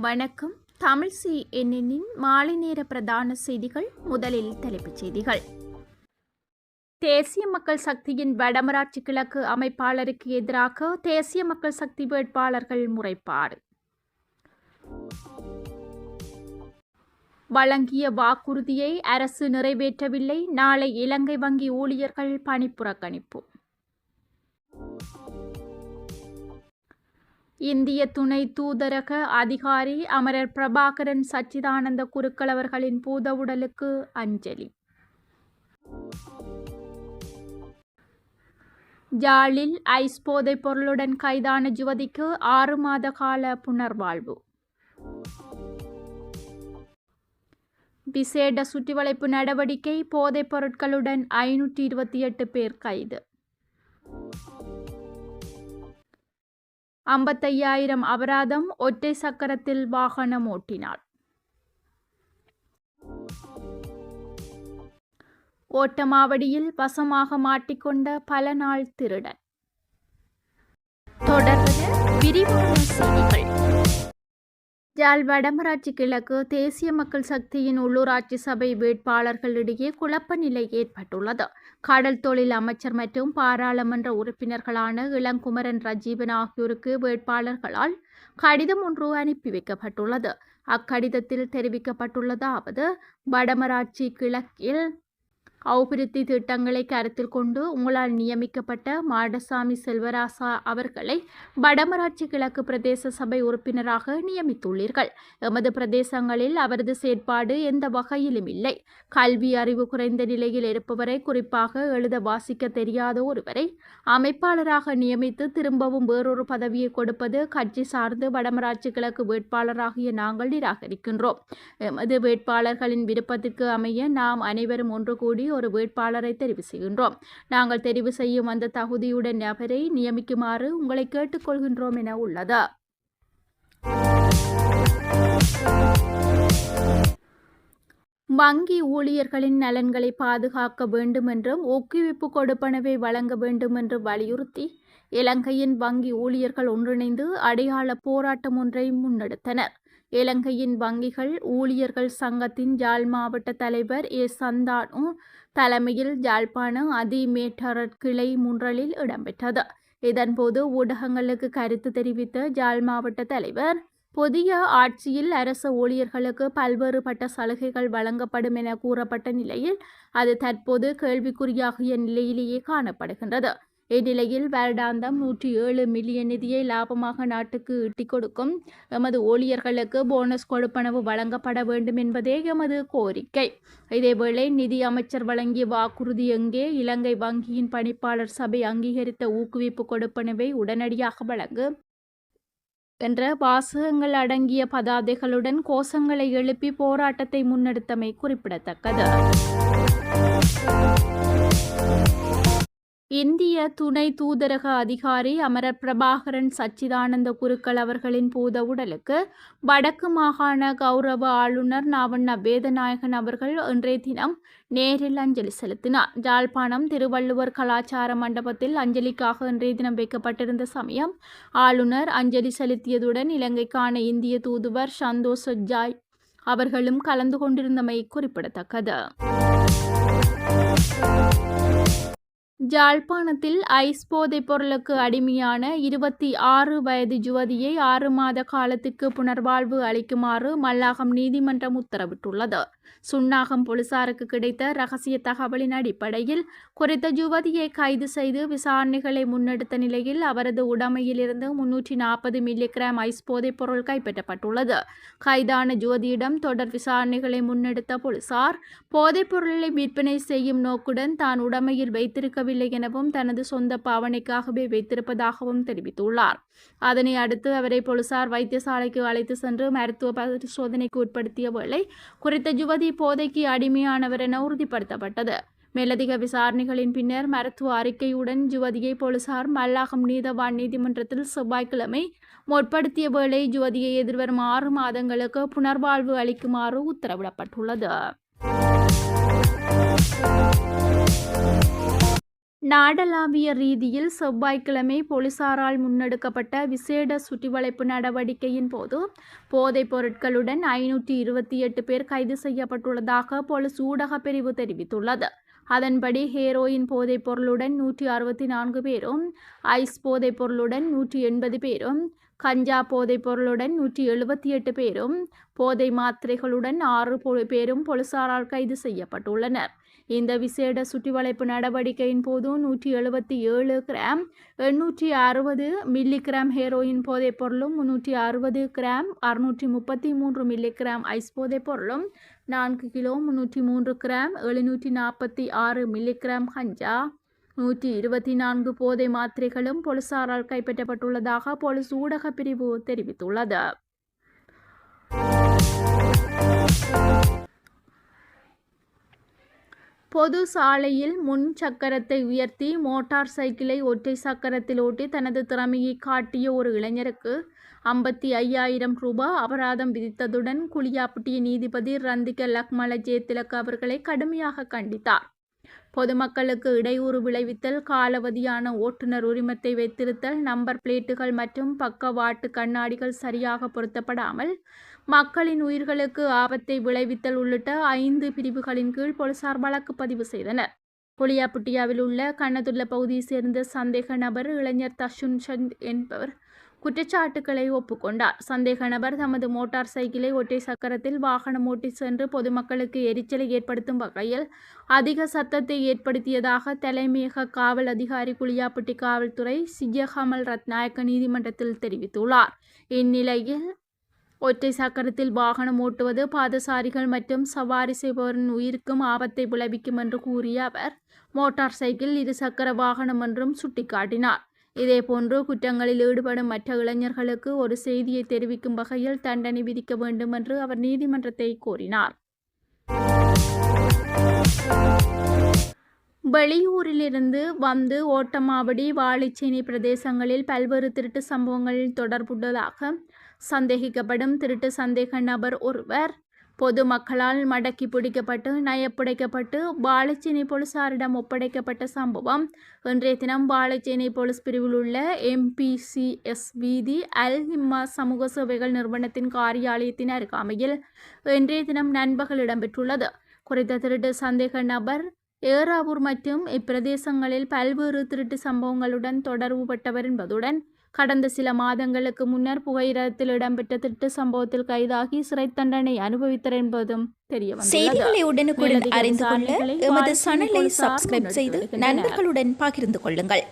வணக்கம். தமிழ் சி என்னின் மாலை நேர பிரதான செய்திகள் முதலில் தலைப்புச் செய்திகள். தேசிய மக்கள் சக்தியின் வடமராட்சி கிழக்கு அமைப்பாளருக்கு எதிராக தேசிய மக்கள் சக்தி வேட்பாளர்கள் முறைப்பாடு. வழங்கிய வாக்குறுதியை அரசு நிறைவேற்றவில்லை. நாளை இலங்கை வங்கி ஊழியர்கள் பணிப்புறக்கணிப்பு இந்திய துணை தூதரக அதிகாரி அமரர் பிரபாகரன் சச்சிதானந்த குருக்கள் அவர்களின் பூதவுடலுக்கு அஞ்சலி. ஜாலில் ஐஸ் போதைப் பொருளுடன் கைதான யுவதிக்கு ஆறு மாத கால புனர்வாழ்வு. விசேட சுற்றிவளைப்பு நடவடிக்கை போதைப் பொருட்களுடன் ஐநூற்றி இருபத்தி எட்டு பேர் கைது. ஐம்பத்தையாயிரம் அபராதம் ஒற்றை சக்கரத்தில் வாகனம் ஓட்டினார். ஓட்டமாவடியில் வசமாக மாட்டிக்கொண்ட பல நாள் திருடன். தொடர்ந்து விரிவான செய்திகள். ஜால் வடமராட்சி கிழக்கு தேசிய மக்கள் சக்தியின் உள்ளூராட்சி சபை வேட்பாளர்களிடையே குழப்ப நிலை ஏற்பட்டுள்ளது. கடல் தொழில் அமைச்சர் மற்றும் பாராளுமன்ற உறுப்பினர்களான இளங்குமரன் ரஜீவன் ஆகியோருக்கு வேட்பாளர்களால் கடிதம் ஒன்று அனுப்பி வைக்கப்பட்டுள்ளது. அக்கடிதத்தில் தெரிவிக்கப்பட்டுள்ளதாவது வடமராட்சி கிழக்கில் அபிவிருத்தி திட்டங்களை கருத்தில் கொண்டு உங்களால் நியமிக்கப்பட்ட மாடசாமி செல்வராசா அவர்களை வடமராட்சி கிழக்கு பிரதேச சபை உறுப்பினராக நியமித்துள்ளீர்கள். எமது பிரதேசங்களில் அவரது செயற்பாடு எந்த வகையிலும் இல்லை. கல்வி அறிவு குறைந்த நிலையில் இருப்பவரை குறிப்பாக எழுத வாசிக்க தெரியாத ஒருவரை அமைப்பாளராக நியமித்து திரும்பவும் வேறொரு பதவியை கொடுப்பது கட்சி சார்ந்து வடமராட்சி கிழக்கு வேட்பாளராகிய நாங்கள் நிராகரிக்கின்றோம். எமது வேட்பாளர்களின் விருப்பத்திற்கு அமைய நாம் அனைவரும் ஒன்று கூடி ஒரு வேட்பாளரை தெரிவு செய்கின்றோம். நாங்கள் தெரிவு செய்யும் அந்த தகுதியுடன் நபரை நியமிக்குமாறு உங்களை கேட்டுக்கொள்கின்றோம் என உள்ளது. வங்கி ஊழியர்களின் நலன்களை பாதுகாக்க வேண்டும் என்றும் ஊக்குவிப்பு கொடுப்பனவை வழங்க வேண்டும் என்று வலியுறுத்தி இலங்கையின் வங்கி ஊழியர்கள் ஒன்றிணைந்து அடையாள போராட்டம் ஒன்றை முன்னெடுத்தனர். இலங்கையின் வங்கிகள் ஊழியர்கள் சங்கத்தின் ஜாழ் மாவட்ட தலைவர் ஏ. சந்தானு தலைமையில் ஜாழ்ப்பாண அதிமேட்டரட் கிளை முன்றலில் இடம்பெற்றது. இதன்போது ஊடகங்களுக்கு கருத்து தெரிவித்த ஜாழ் மாவட்ட தலைவர் புதிய ஆட்சியில் அரசு ஊழியர்களுக்கு பல்வேறுபட்ட சலுகைகள் வழங்கப்படும் என கூறப்பட்ட நிலையில் அது தற்போது கேள்விக்குறியாகிய நிலையிலேயே காணப்படுகின்றது. இந்நிலையில் வருடாந்தம் நூற்றி ஏழு மில்லியன் நிதியை லாபமாக நாட்டுக்கு ஈட்டிக் கொடுக்கும் எமது ஊழியர்களுக்கு போனஸ் கொடுப்பனவு வழங்கப்பட வேண்டும் என்பதே எமது கோரிக்கை. இதேவேளை நிதி அமைச்சர் வழங்கிய வாக்குறுதி எங்கே? இலங்கை வங்கியின் பணிப்பாளர் சபை அங்கீகரித்த ஊக்குவிப்பு கொடுப்பனவை உடனடியாக வழங்கு என்ற வாசகங்கள் அடங்கிய பதாதைகளுடன் கோஷங்களை எழுப்பி போராட்டத்தை முன்னெடுத்தமை குறிப்பிடத்தக்கது. இந்திய துணை தூதரக அதிகாரி அமரர் பிரபாகரன் சச்சிதானந்த குருக்கள் அவர்களின் பூத உடலுக்கு வடக்கு மாகாண கௌரவ ஆளுநர் நாவண்ண வேதநாயகன் அவர்கள் இன்றைய தினம் நேரில் அஞ்சலி செலுத்தினார். ஜாழ்ப்பாணம் திருவள்ளுவர் கலாச்சார மண்டபத்தில் அஞ்சலிக்காக இன்றைய தினம் வைக்கப்பட்டிருந்த சமயம் ஆளுநர் அஞ்சலி செலுத்தியதுடன் இலங்கைக்கான இந்திய தூதுவர் சந்தோஷ் ஜாய் அவர்களும் கலந்து கொண்டிருந்தமை குறிப்பிடத்தக்கது. ஜாழ்ப்பாணத்தில் ஐஸ் போதைப் பொருளுக்கு அடிமையான இருபத்தி ஆறு வயது யுவதியை ஆறு மாத காலத்துக்கு புனர்வாழ்வு அளிக்குமாறு மல்லாகம் நீதிமன்றம் உத்தரவிட்டுள்ளது. சுன்னாகம் போலீசாருக்கு கிடைத்த ரகசிய தகவலின் அடிப்படையில் குறித்த யுவதியை கைது செய்து விசாரணைகளை முன்னெடுத்த நிலையில் அவரது உடமையிலிருந்து முன்னூற்றி நாற்பது மில்லிகிராம் ஐஸ் போதைப் பொருள் கைப்பற்றப்பட்டுள்ளது. கைதான ஜோதியிடம் தொடர் விசாரணைகளை முன்னெடுத்த போலீசார் போதைப் பொருளை விற்பனை செய்யும் நோக்குடன் தான் உடமையில் வைத்திருக்கவில்லை எனவும் தனது சொந்த பாவனைக்காகவே வைத்திருப்பதாகவும் தெரிவித்துள்ளார். அதனை அடுத்து அவரை போலீசார் வைத்தியசாலைக்கு அழைத்து சென்று மருத்துவ பரிசோதனைக்கு உட்படுத்திய வேளை குறித்த யுவதி போதைக்கு அடிமையானவர் என உறுதிப்படுத்தப்பட்டது. மேலதிக விசாரணைகளின் பின்னர் மருத்துவ அறிக்கையுடன் ஜுவதியை போலீசார் மல்லாகம் நீதவான் நீதிமன்றத்தில் செவ்வாய்க்கிழமை முற்படுத்திய வேளை ஜுவதியை எதிர்வரும் ஆறு மாதங்களுக்கு புனர்வாழ்வு அளிக்குமாறு உத்தரவிடப்பட்டுள்ளது. நாடளாவிய ரீதியில் செவ்வாய்க்கிழமை போலீசாரால் முன்னெடுக்கப்பட்ட விசேட சுற்றிவளைப்பு நடவடிக்கையின் போது போதைப் பொருட்களுடன் ஐநூற்றி இருபத்தி எட்டு பேர் கைது செய்யப்பட்டுள்ளதாக போலீஸ் ஊடகப் பிரிவு தெரிவித்துள்ளது. அதன்படி ஹேரோயின் போதைப் பொருளுடன் நூற்றி அறுபத்தி நான்கு பேரும் ஐஸ் போதைப் பொருளுடன் நூற்றி எண்பது பேரும் கஞ்சா போதைப் பொருளுடன் நூற்றி எழுபத்தி எட்டு பேரும் போதை மாத்திரைகளுடன் ஆறு பேரும் போலீசாரால் கைது செய்யப்பட்டுள்ளனர். இந்த விசேட சுற்றிவளைப்பு நடவடிக்கையின் போது நூற்றி எழுபத்தி ஏழு கிராம் எண்ணூற்றி அறுபது மில்லி கிராம் ஹெரோயின் போதைப் பொருளும் முன்னூற்றி அறுபது கிராம் அறுநூற்றி முப்பத்தி மூன்று மில்லி கிராம் ஐஸ் போதைப் பொருளும் நான்கு கிலோ முன்னூற்றி மூன்று கிராம் எழுநூற்றி நாற்பத்தி ஆறு மில்லி கிராம் ஹஞ்சா நூற்றி இருபத்தி நான்கு போதை மாத்திரைகளும் போலீசாரால் கைப்பற்றப்பட்டுள்ளதாக போலீஸ் ஊடகப் பிரிவு தெரிவித்துள்ளது. பொது சாலையில் முன் சக்கரத்தை உயர்த்தி மோட்டார் சைக்கிளை ஒற்றை சக்கரத்தில் ஓட்டி தனது திறமையை காட்டிய ஒரு இளைஞருக்கு ஐம்பத்தி ஐயாயிரம் ரூபாய் அபராதம் விதித்ததுடன் குளியாப்பட்டிய நீதிபதி ரந்திக லக்மல ஜெயதிலக் அவர்களை கடுமையாக கண்டித்தார். பொதுமக்களுக்கு இடையூறு விளைவித்தல் காலவதியான ஓட்டுநர் உரிமத்தை வைத்திருத்தல் நம்பர் பிளேட்டுகள் மற்றும் பக்கவாட்டு கண்ணாடிகள் சரியாக பொருத்தப்படாமல் மக்களின் உயிர்களுக்கு ஆபத்தை விளைவித்தல் உள்ளிட்ட ஐந்து பிரிவுகளின் கீழ் போலீசார் வழக்கு பதிவு செய்தனர். புளியாப்புட்டியாவில் உள்ள கண்ணதுள்ள பகுதியைச் சேர்ந்த சந்தேக நபர் இளைஞர் தஷுன் சந்த் என்பவர். குற்றச்சாட்டுக்களை ஒப்புக்கொண்டார். சந்தேக நபர் தமது மோட்டார் சைக்கிளை ஒற்றை சக்கரத்தில் வாகனம் ஓட்டி சென்று பொதுமக்களுக்கு எரிச்சலை ஏற்படுத்தும் வகையில் அதிக சத்தத்தை ஏற்படுத்தியதாக தலைமையக காவல் அதிகாரி குளியாப்பட்டி காவல்துறை சிஜகமல் ரத்நாயக்க நீதிமன்றத்தில் தெரிவித்துள்ளார். இந்நிலையில் ஒற்றை சக்கரத்தில் வாகனம் ஓட்டுவது பாதசாரிகள் மற்றும் சவாரி செய்பவரின் உயிருக்கும் ஆபத்தை விளைவிக்கும் என்று கூறிய அவர் மோட்டார் சைக்கிள் இரு சக்கர வாகனம் என்றும் சுட்டிக்காட்டினார். இதேபோன்று குற்றங்களில் ஈடுபடும் மற்ற இளைஞர்களுக்கு ஒரு செய்தியை தெரிவிக்கும் வகையில் தண்டனை விதிக்க வேண்டும் என்று அவர் நீதிமன்றத்தை கோரினார். வெளியூரிலிருந்து வந்து ஓட்டமாவடி வாழைச்சேனை பிரதேசங்களில் பல்வேறு திருட்டு சம்பவங்களில் தொடர்புள்ளதாக சந்தேகிக்கப்படும் திருட்டு சந்தேக நபர் ஒருவர் பொதுமக்களால் மடக்கி பிடிக்கப்பட்டு நயப்புடைக்கப்பட்டு பாலச்சேனை போலீசாரிடம் ஒப்படைக்கப்பட்ட சம்பவம். இன்றைய தினம் பாலச்சேனை போலீஸ் பிரிவில் உள்ள எம்பிசிஎஸ் வீதி அல் ஹிம்மா சமூக சேவைகள் நிறுவனத்தின் காரியாலயத்தின் அருகாமையில் இன்றைய தினம் நண்பகல் இடம்பெற்றுள்ளது. குறித்த திருட்டு சந்தேக நபர் ஏறாவூர் மற்றும் இப்பிரதேசங்களில் பல்வேறு திருட்டு சம்பவங்களுடன் தொடர்புபட்டவர் என்பதுடன் கடந்த சில மாதங்களுக்கு முன்னர் புகையிரத்தில் இடம்பெற்ற திருட்டு சம்பவத்தில் கைதாகி சிறை தண்டனை அனுபவித்தார் என்பதும் தெரிய செய்திகளை உடனுக்குடன் அறிந்து கொள்ள எமது சேனலை சப்ஸ்கிரைப் செய்து. நண்பர்களுடன் பகிர்ந்து கொள்ளுங்கள்